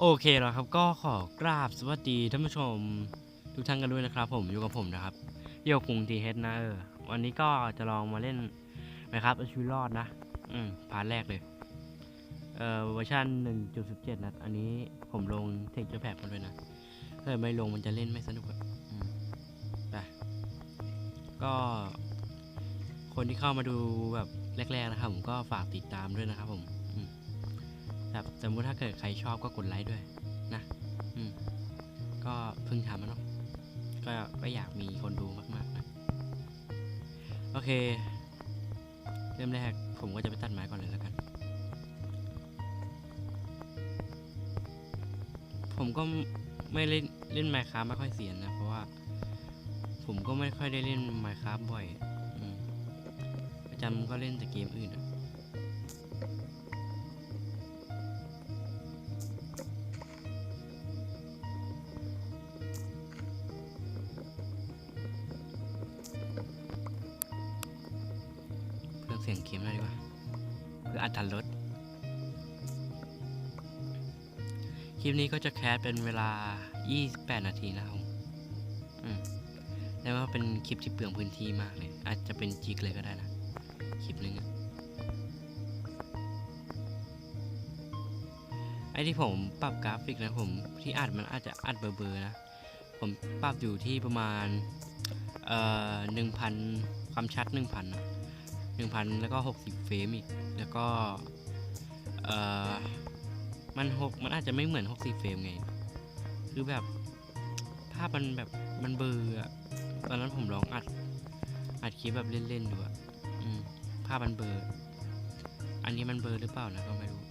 โอเคแล้วครับก็ขอกราบสวัสดีท่านผู้ชมทุกท่านกันด้วยนะครับ ผมอยู่กับผมนะครับเยี่ยวกรุงทีเฮดนะเออวันนี้ก็จะลองมาเล่นนะครับชีวิตรอดนะ อืมพาร์ทแรกเลย เอ่อเวอร์ชัน1.17 นะ อันนี้ผมลงเทคเจอร์แพดมาด้วยนะถ้าไม่ลงมันจะเล่นไม่สนุกอะอืมไปก็ คนที่เข้ามาดูแบบแรกๆนะครับผมก็ฝากติดตามด้วยนะครับผม แบบสมมุติถ้าเกิดใครชอบก็กดไลค์ด้วยนะ อืม ก็เพิ่งทำมาเนาะก็ก็อยากมีคนดูมากๆนะโอเค เริ่มแรกผมก็จะไปตัดไม้ก่อนเลยแล้วกัน ผมก็ไม่เล่นเล่นไมค์ค a f t ไม่ค่อยเสียนนะ เพราะว่า ผมก็ไม่ค่อยได้เล่นไมค์ค a f t บ่อยอประจำก็เล่นแต่เกมอื่นอะ เสียงเกมหน่อยดีกว่าเพื่ออัตรถรสคลิปนี้ก็จะแคสเป็นเวลา 28 นาทีนะครับแล้วว่าเป็นคลิปที่เปลืองพื้นที่มากเลย อาจจะเป็นจิกเลยก็ได้นะ คลิปนึงไอที่ผมปรับกราฟิกนะผมที่อัดมันอาจจะอัดเบอร์ๆนะ ผมปรับอยู่ที่ประมาณ เอ่อหนึ่งพันความชัดหนึ่งพันนะ หนึ่งพันแล้วก็หกสิบเฟรมอีก แล้วก็ เอ่อ มันหกมันอาจจะไม่เหมือนหกสิบเฟรมไง คือแบบ ภาพมันแบบมันเบลอร์อะตอนนั้นผมลองอัด อัดคลิปแบบเล่นๆดูอะอืม ภาพมันเบลอร์อันนี้มันเบลอร์หรือเปล่านะก็ไม่รู้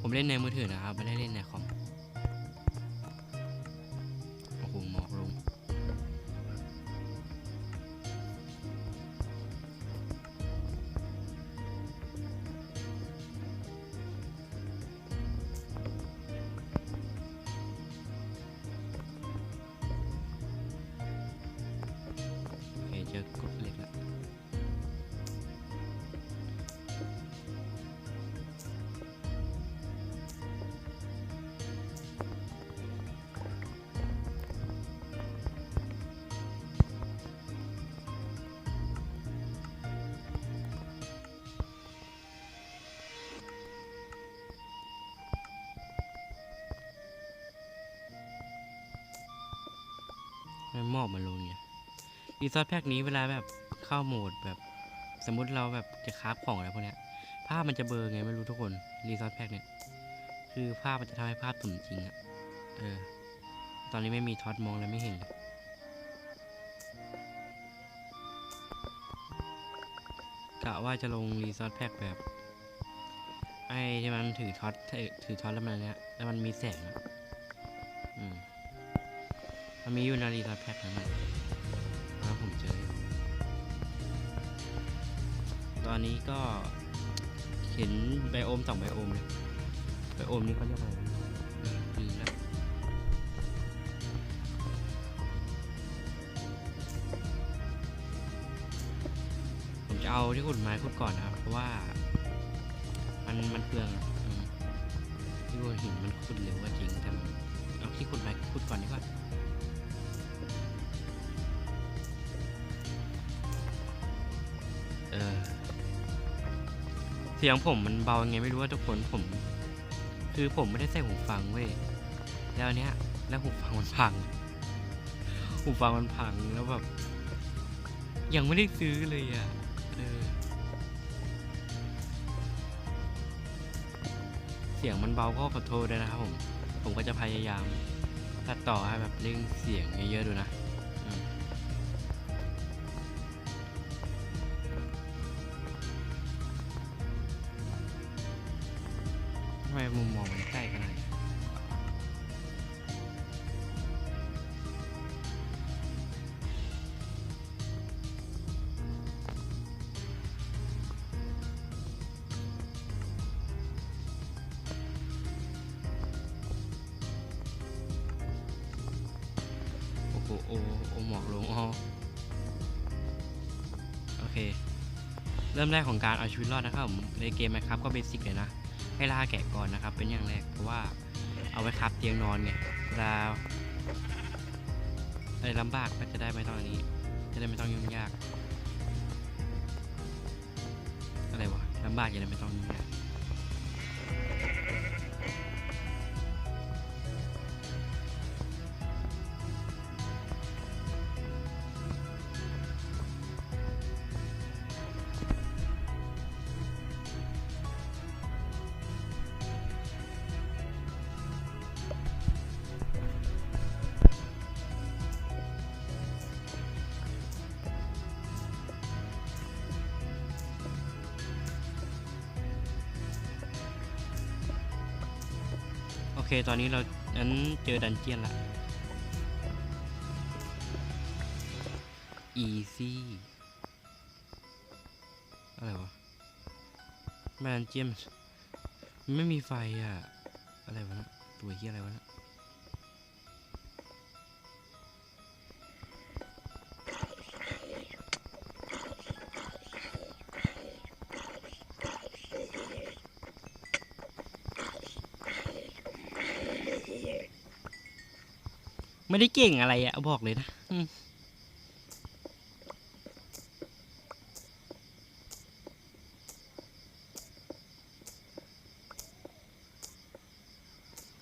ผมเล่นในมือถือนะครับ ไม่ได้เล่นในคอม มันมอกมันลงเนี่ยรีซอสแพ็กนี้เวลาแบบเข้าโหมดแบบ สมมุติเราแบบจะคราฟของอะไรพวกเนี้ยภาพมันจะเบลอไงไม่รู้ทุกคนรีซอสแพ็กเนี่ยคือภาพมันจะทำให้ภาพตุ่มจริงอะเออ ตอนนี้ไม่มีท็อตมองแล้วไม่เห็นเลยกะว่าจะลงรีซอสแพ็กแบบ ไอ้ที่มันถือท็อตถือท็อตแล้วมันเนี้ยแล้วมันมีแสงอะ มันมีอยู่นารีตาแพ็คนั้นนะแล้วผมเจอ ตอนนี้ก็เห็นไบโอมสองไบโอมเลยไบโอมนี้เขาเรียกอะไรเออลืมแล้วผมจะเอาที่ขุดไม้ขุดก่อนนะครับ เพราะว่า มันมันเปลืองอที่ขุดหินมันขุดเร็วก็จริงแต่เอาที่ขุดไม้ขุดก่อนดีกว่า สียงผมมันเบายังไงไม่รู้ว่าทุกคนผม คือผมไม่ได้ใส่หูฟังเว้ยแล้วเนี้ย แล้วหูฟังมันพัง หูฟังมันพังแล้วแบบ ยังไม่ได้ซื้อเลยอะเออเสียงมันเบาก็ขอโทษด้วยนะครับผม ผมก็จะพยายามตัดต่อให้แบบเร่งเสียงเยอะๆดูนะ ริ่มแรกของการเอาชีวิตรอดนะครับผมในเกมนะครับก็เบสิกเลยนะ ให้ล่าแกะก่อนนะครับ เป็นอย่างแรกเพราะว่าเอาไว้ครับเตียงนอนไงเวลาอะไรลำบากก็จะได้ไม่ต้องอันนี้ จะได้ไม่ต้องยุ่งยาก อะไรวะลำบากจะได้ไม่ต้องยุ่งยาก เคตอนนี้เรานั้นเจอดันเจียนละ easy อะไรวะแมดันเจียนมันไม่มีไฟอะ อะไรวะนะตัวเฮียอะไรวะนะ ไม่ได้เก่งอะไรอะบอกเลยนะ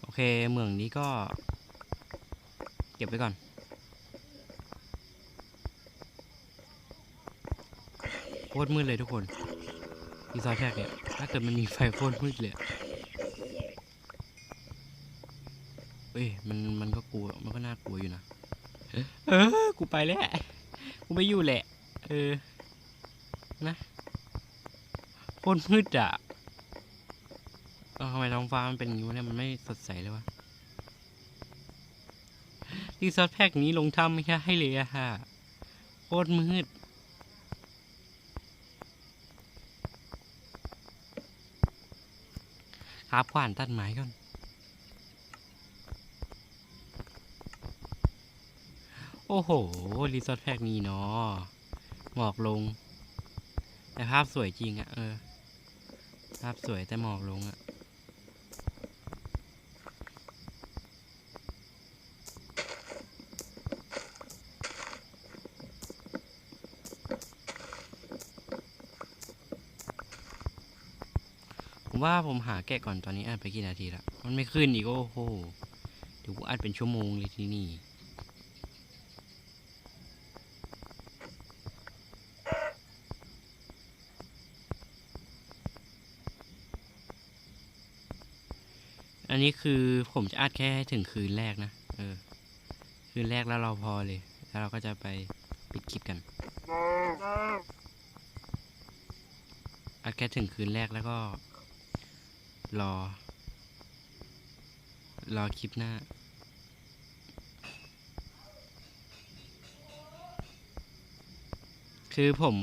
โอเคเมืองนี้ก็ เก็บไว้ก่อนโคตรมืดเลยทุกคนดีซอยแรกเนี่ยถ้าเกิดมันมีไฟโคตรมืดเลยอะ เอ้ยมันมันก็กลัวมันก็น่ากลัวอยู่นะเออกูไปแล้วกูไม่อยู่แหละ เออ นะโคตรมืดอะเอ้าทำไมท้องฟ้ามันเป็นอย่างนี้เนี่ยมันไม่สดใสเลยวะดีซอสแพ็กนี้ลงถ้ำไม่ใช่ให้เลยอะฮะโคตรมืดครับขวานตัดไม้ก่อน โอ้โห รีสอร์ทแพ็กนี้เนาะหมอกลง แต่ภาพสวยจริงอะเออ ภาพสวยแต่หมอกลงอะผมว่าผมหาแกะก่อนตอนนี้อัดไปกี่นาทีละ มันไม่ขึ้นอีกโอ้โห เดี๋ยวกูอัดเป็นชั่วโมงเลยที่นี่ นี้คือผมจะอัดแค่ถึงคืนแรกนะ เออ คืนแรกแล้วเราพอเลย แล้วเราก็จะไปปิดคลิปกัน อัดแค่ถึงคืนแรกแล้วก็ รอ รอคลิปหน้าคือผม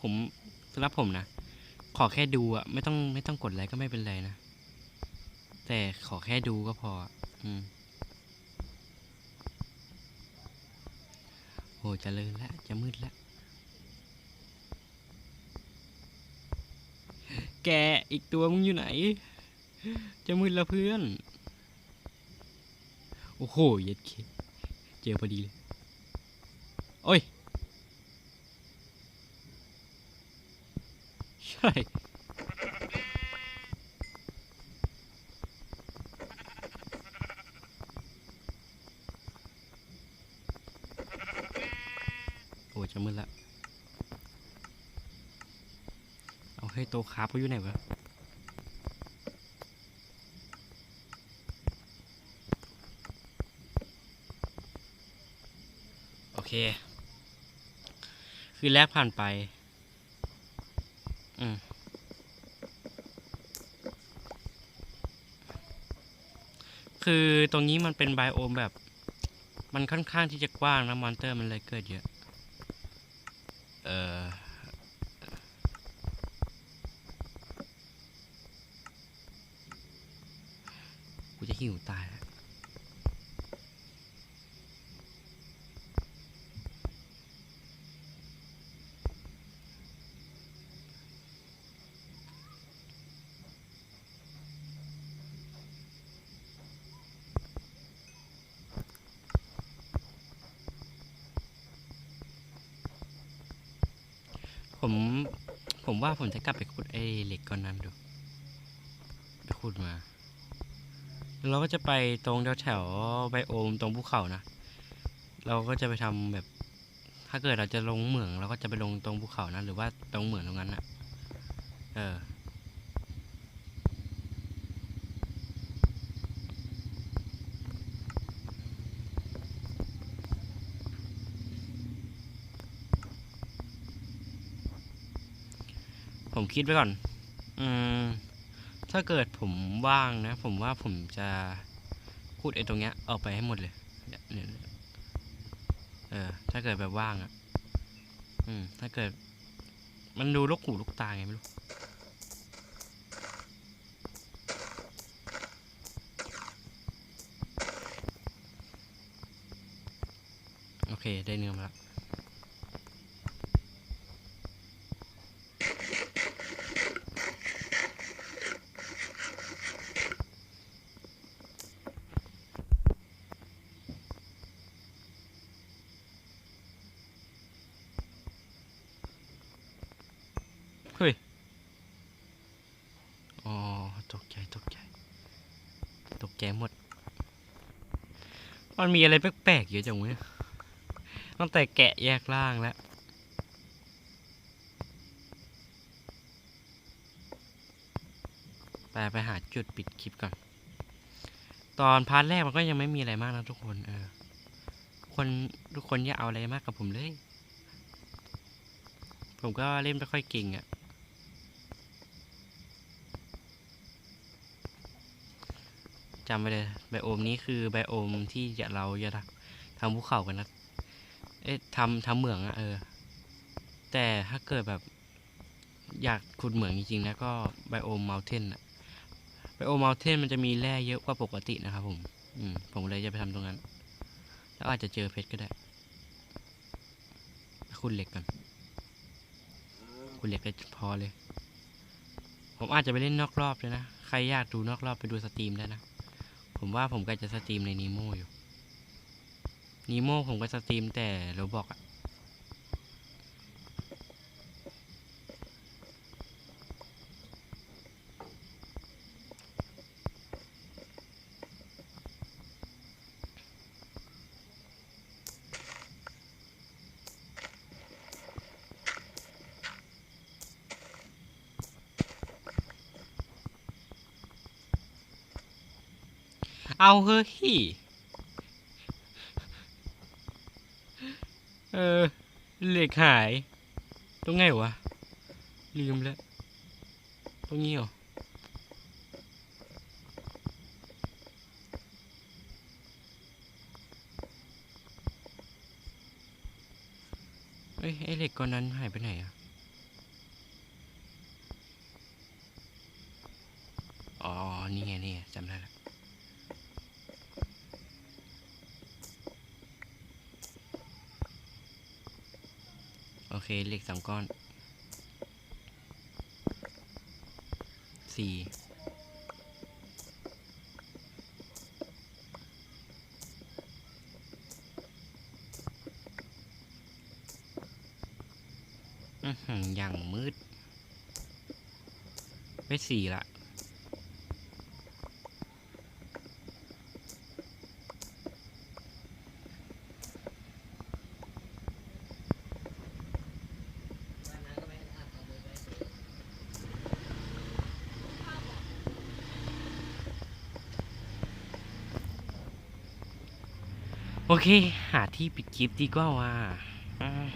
ผมสำหรับผมนะ ขอแค่ดูอะไม่ต้องไม่ต้องกดไลค์ก็ไม่เป็นไรนะ แต่ขอแค่ดูก็พอ อืมโหจะเลินแล้วจะมืดแล้วแกอีกตัวมึงอยู่ไหน จะมืดล้วเพื่อน โอ้โห เย็ดเคเจอพอดีเลย โอ้ย ใช่ โอ้จะมืดละ เอาให้โตคาร์บเขาอยู่ไหนวะโอเค คือแรกผ่านไปอืมคือตรงนี้มันเป็นไบโอมแบบ มันค่อนข้างที่จะกว้างนะมอนเตอร์มันเลยเกิดเยอะ เออิวตายผมผมว่าผมจะกลับไปขุดไอ้เหล็กก้อนนั้นดูไปขุดมา เราก็จะไปตรงแถวแถวไบโอมตรงภูเขานะ เราก็จะไปทำแบบ ถ้าเกิดเราจะลงเหมือง เราก็จะไปลงตรงภูเขานะหรือว่าตรงเหมืองตรงนั้นนะเออผมคิดไว้ก่อน ถ้าเกิดผมว่างนะ ผมว่าผมจะพูดไอ้ตรงเนี้ยออกไปให้หมดเลยเนี่ยเนี่ยเออ ถ้าเกิดแบบว่างอะ่ะ อืม ถ้าเกิด มันดูลูกหูลูกตาไงไม่รู้โอเค ได้เนื้อมาแล้ว เฮ้ย อ๋อ ตกใจ ตกใจ ต กหมด มันมีอะไรแปลกๆเยอะจังเนี่ยตั้งแต่แกะแยกล่างแล้วไปไปหาจุดปิดคลิปก่อน ตอนพาร์ทแรกมันก็ยังไม่มีอะไรมากนะทุกคนเออคนทุกคนอย่าเอาอะไรมากกับผมเลย ผมก็เล่นไม่ค่อยเก่งอะ่ะ จำไว้เลยไบโอมนี้คือไบโอมที่จะเราจะทำภูเขากันนะเอ๊ะทำทำเหมืองอะเออ แต่ถ้าเกิดแบบอยากขุดเหมืองจริงๆนะก็ไบโอมเมลเทนอะไบโอมเมลเทนมันจะมีแร่เยอะกว่าปกตินะครับผมอืมผมเลยจะไปทำตรงนั้น แล้วอาจจะเจอเพชรก็ได้ขุดเหล็กกันคุณเหล็กได้พอเลย ผมอาจจะไปเล่นนอกรอบเลยนะ ใครอยากดูนอกรอบไปดูสตรีมได้นะ ผมว่าผมก็จะสตรีมในนีโมอยู่นีโมผมก็สตรีมแต่โรบอกอะ เอาเฮ้ยเออ เหล็กหาย ตรงไงวะ ลืมแล้ว ตรงนี้เหรอ เอ้ย ไอเหล็กก้อนนั้นหายไปไหนอะอ๋อ นี่ไง นี่ไงจำได้แล้ว โอเคเหล็กสามก้อนสี่อือหืออย่างมืด ไม่สี่ละ โอเค หาที่ปิดคลิปดีกว่าว่ะอืม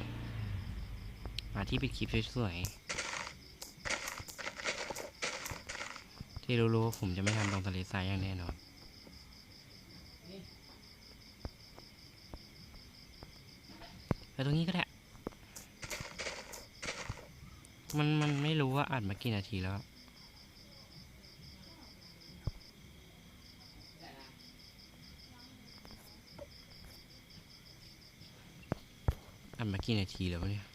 หาที่ปิดคลิปสวยๆ ที่รู้ๆว่าผมจะไม่ทำตรงทะเลทรายอย่างแน่นอนไปตรงนี้ก็ได้ มันมันไม่รู้ว่าอัดมากี่นาทีแล้ว อัดมา กี่นาทีแล้วเนี่ย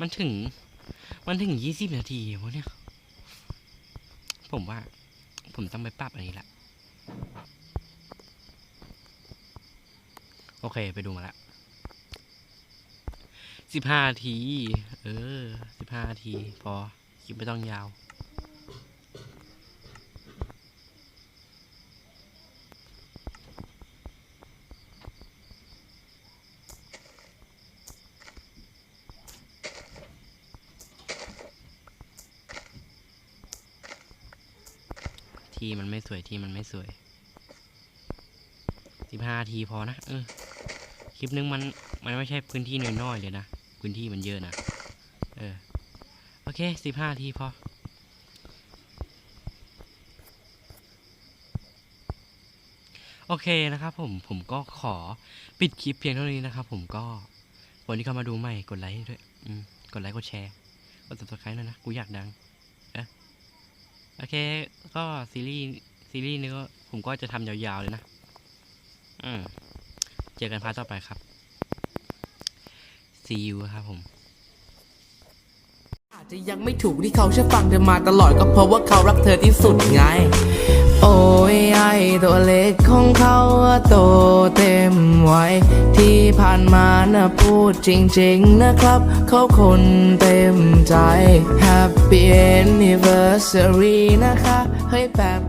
มันถึง มันถึงยี่สิบนาทีวะเนี่ย ผมว่า ผมต้องไปปรับอันนี้ละ โอเค ไปดูมาละ สิบห้าที เออสิบห้านาที พอคลิปไม่ต้องยาว ที่มันไม่สวย ที่มันไม่สวยสิบห้าทีพอนะ เออ คลิปนึงมัน มันไม่ใช่พื้นที่น้อยๆเลยนะ พื้นที่มันเยอะนะ เออ โอเคสิบห้าทีพอโอเคนะครับผมผมก็ขอปิดคลิปเพียงเท่านี้นะครับผมก็คนที่เข้ามาดูใหม่กดไลค์ด้วยอืมกดไลค์กดแชร์กด subscribe ด้วยนะ กูอยากดังโอเค ก็ซีรีส์ซีรีส์นี้ก็ผมก็จะทำยาวๆเลยนะ อืม เจอกันพาร์ทต่อไปครับ see you ครับผม อาจจะยังไม่ถูกที่เขาเชื่อฟังเธอมาตลอดก็เพราะว่าเขารักเธอที่สุดไง โอ้ยไอตัวเล็กของเขาอะโตเต็มวัยที่ผ่านมานะพูดจริงๆนะครับ เขาคนเต็มใจ Happy Anniversary นะคะ เฮ้ยแบบ